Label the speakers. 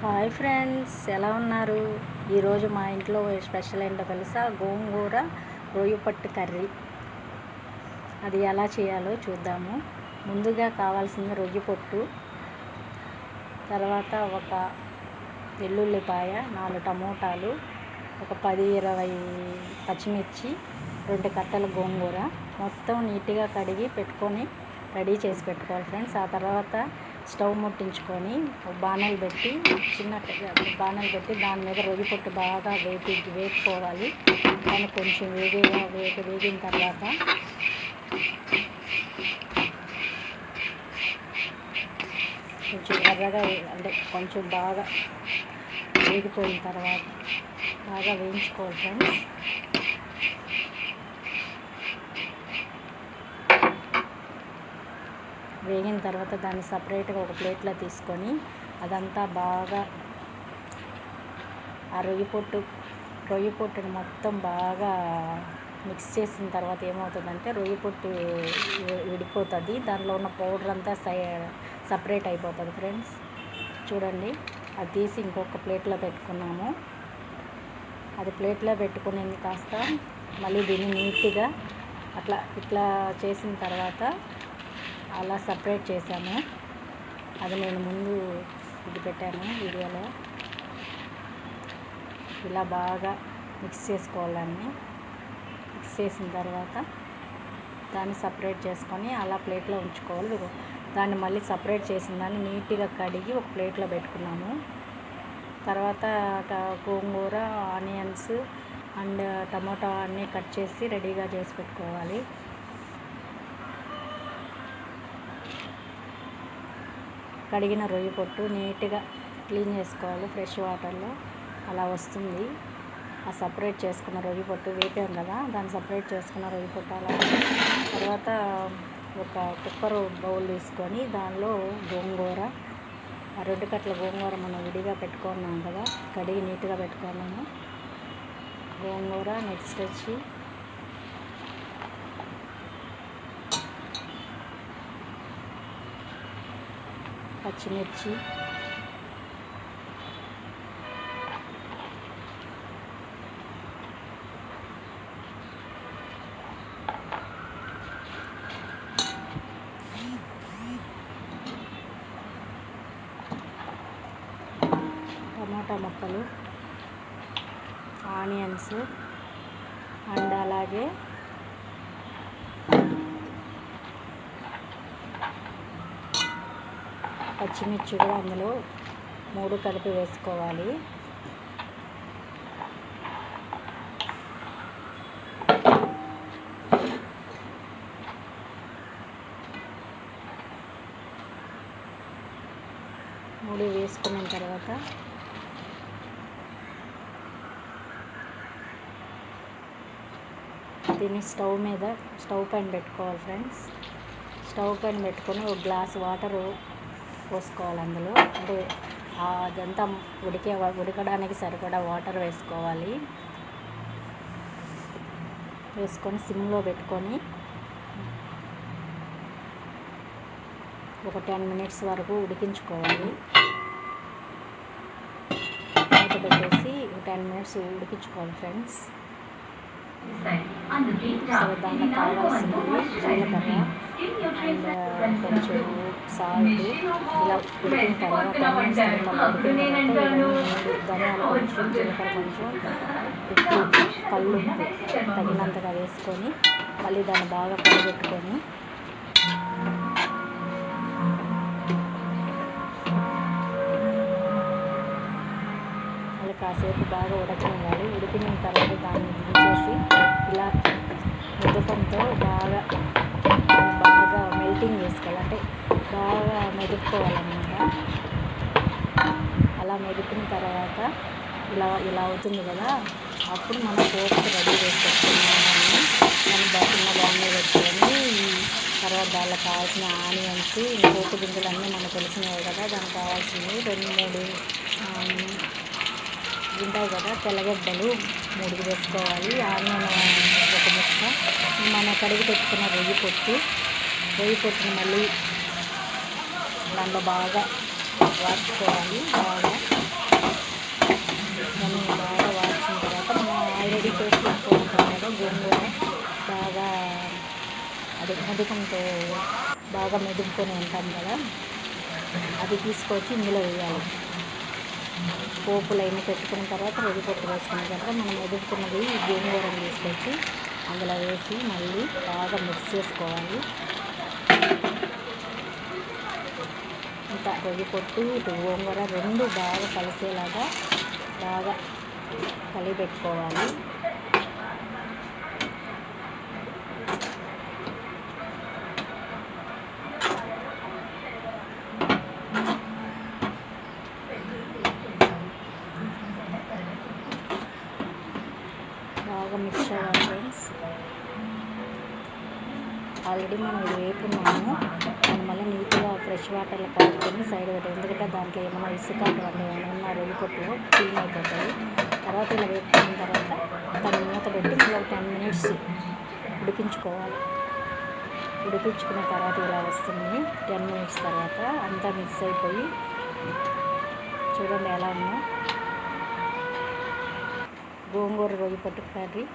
Speaker 1: Hi friends ఎలా ఉన్నారు? ఈరోజు మా ఇంట్లో స్పెషల్ ఏంటో తెలుసా? గోంగూర రొయ్య పట్టు కర్రీ. అది ఎలా చేయాలో చూద్దాము. ముందుగా కావాల్సింది రొయ్య పొట్టు తర్వాత ఒక వెల్లుల్లిపాయ నాలుగు టమోటాలు ఒక పది ఇరవై పచ్చిమిర్చి రెండు కట్టల గోంగూర. మొత్తం నీట్గా కడిగి పెట్టుకొని రెడీ చేసి పెట్టుకోవాలి ఫ్రెండ్స్. ఆ తర్వాత స్టవ్ ముట్టించుకొని బాణలు పెట్టి చిన్న బాణలు పెట్టి దాని మీద రొయ్యి పొట్టు బాగా వేపి వేపుకోవాలి. దాన్ని కొంచెం వేగిగా వేగి వేగిన తర్వాత కొంచెం ఎర్రగా అంటే కొంచెం బాగా వేగిపోయిన తర్వాత బాగా వేయించుకోవాలి ఫ్రెండ్స్. వేగిన తర్వాత దాన్ని సపరేట్గా ఒక ప్లేట్లో తీసుకొని అదంతా బాగా ఆ రొయ్యి పొట్టు రొయ్యి పొట్టుని మొత్తం బాగా మిక్స్ చేసిన తర్వాత ఏమవుతుందంటే రొయ్యి పొట్టు విడిపోతుంది. దానిలో ఉన్న పౌడర్ అంతా సై సపరేట్ అయిపోతుంది ఫ్రెండ్స్. చూడండి. అది తీసి ఇంకొక ప్లేట్లో పెట్టుకున్నాము. అది ప్లేట్లో పెట్టుకునేది కాస్త మళ్ళీ దీన్ని నీట్గా అట్లా ఇట్లా చేసిన తర్వాత అలా సపరేట్ చేశాను. అది నేను ముందు ఇది పెట్టాను వీడియోలో. ఇలా బాగా మిక్స్ చేసుకోవాలని మిక్స్ చేసిన తర్వాత దాన్ని సపరేట్ చేసుకొని అలా ప్లేట్లో ఉంచుకోవాలి. దాన్ని మళ్ళీ సపరేట్ చేసిన దాన్ని నీట్గా కడిగి ఒక ప్లేట్లో పెట్టుకున్నాము. తర్వాత గోంగూర ఆనియన్స్ అండ్ టమాటా అన్నీ కట్ చేసి రెడీగా చేసి పెట్టుకోవాలి. కడిగిన రొయ్య పొట్టు నీట్గా క్లీన్ చేసుకోవాలి ఫ్రెష్ వాటర్లో. అలా వస్తుంది. ఆ సపరేట్ చేసుకున్న రొయ్య పొట్టు వేపాం కదా దాన్ని సపరేట్ చేసుకున్న రొయ్య పొట్టు అలా తర్వాత ఒక కుక్కర్ బౌల్ తీసుకొని దానిలో గోంగూర ఆ రెండు కట్ల గోంగూర మనం విడిగా పెట్టుకున్నాం కదా కడిగి నీట్గా పెట్టుకున్నాము. గోంగూర నెక్స్ట్ వచ్చి పచ్చిమిర్చి. టమాటా ముక్కలు ఆనియన్స్ అండ్ అలాగే పచ్చిమిర్చి కూడా అందులో మూడు కలిపి వేసుకోవాలి. మూడు వేసుకున్న తర్వాత దీన్ని స్టవ్ మీద స్టవ్ పైన పెట్టుకోవాలి ఫ్రెండ్స్. స్టవ్ పైన పెట్టుకొని ఒక గ్లాస్ వాటర్ పోసుకోవాలి అందులో. అంటే అదంతా ఉడికే ఉడకడానికి సరిపడా వాటర్ వేసుకోవాలి. వేసుకొని సిమ్లో పెట్టుకొని ఒక టెన్ మినిట్స్ వరకు ఉడికించుకోవాలి. మూత పెట్టేసి టెన్ మినిట్స్ ఉడికించుకోవాలి ఫ్రెండ్స్. సో దాంట్లో కావాల్సినవి జీలకర్ర అండ్ కొంచెం సాల్ట్ ఇలా ఉడికిన తర్వాత టెన్ కొంచెం జీలకర్ర కొంచెం ఉప్పు కళ్ళు తగినంతగా వేసుకొని మళ్ళీ దాన్ని బాగా పడగొట్టుకొని మళ్ళీ కాసేపు బాగా ఉడకనివ్వాలి. ఉడికిన తర్వాత దాన్ని దించేసి ఇలా ముద్దకంతో బాగా బాగా మెల్టింగ్ చేసుకోవాలి. అంటే బాగా మెదుపుకోవాలన్నమాట. అలా మెదిపిన తర్వాత ఇలా ఇలా అవుతుంది కదా అప్పుడు మనం పోస్ట్ రెడీ చేసి మనం దాన్ని దాన్ని పెట్టుకొని తర్వాత దానికి కావాల్సిన ఆనియన్స్ పోపు గింజలు అన్నీ మనకు తెలిసినవి కదా దానికి కావాల్సినవి రెండు మూడు ఉంటాయి కదా తెల్లగడ్డలు మూడు వేసుకోవాలి ఆనియన్ ఒక ముక్క. మన కడిగి పెట్టుకున్న రొయ్యి పొట్టు. రొయ్యి పొట్టుని మళ్ళీ దాంట్లో బాగా వాడుకోవాలి బాగా. మనం బాగా వాడిచిన తర్వాత మనం ఆల్రెడీ చేసి పెట్టుకుంటాం కదా గోంగూర బాగా అది అధికంతో బాగా మెదుపుకొని ఉంటాం కదా అది తీసుకొచ్చి ఇందులో వేయాలి. పోపులు అయిన పెట్టుకున్న తర్వాత వెదిపొట్టు వేసుకున్న తర్వాత మనం ఎదుర్కొన్నది గోంగూరం తీసుకొచ్చి అందులో వేసి మళ్ళీ బాగా మిక్స్ చేసుకోవాలి. ఇంకా రొయ్యి పొట్టు ఇటు గోంగూర రెండు బాగా కలిసేలాగా బాగా కలిపెట్టుకోవాలి. బాగా మిక్స్ అవ్వాలి ఫ్రెండ్స్ ఆల్రెడీ మనం ఇది వేపున్నాము. దాన్ని నీట్గా ఫ్రెష్ వాటర్లో కలుపుకొని సైడ్ పెట్టాలి ఎందుకంటే దాంట్లో ఏమైనా ఇసుక అటువంటి ఏమైనా ఉన్న రొయ్యి క్లీన్ అయిపోతాయి. తర్వాత ఇలా వేపుకున్న తర్వాత దాన్ని మూత పెట్టి మళ్ళీ టెన్ మినిట్స్ ఉడికించుకోవాలి. ఉడికించుకున్న తర్వాత ఇలా వస్తుంది. టెన్ మినిట్స్ తర్వాత అంతా మిక్స్ అయిపోయి చూడండి ఎలా ఉన్నా గోంగూర రొయ్య పట్టు కర్రీ.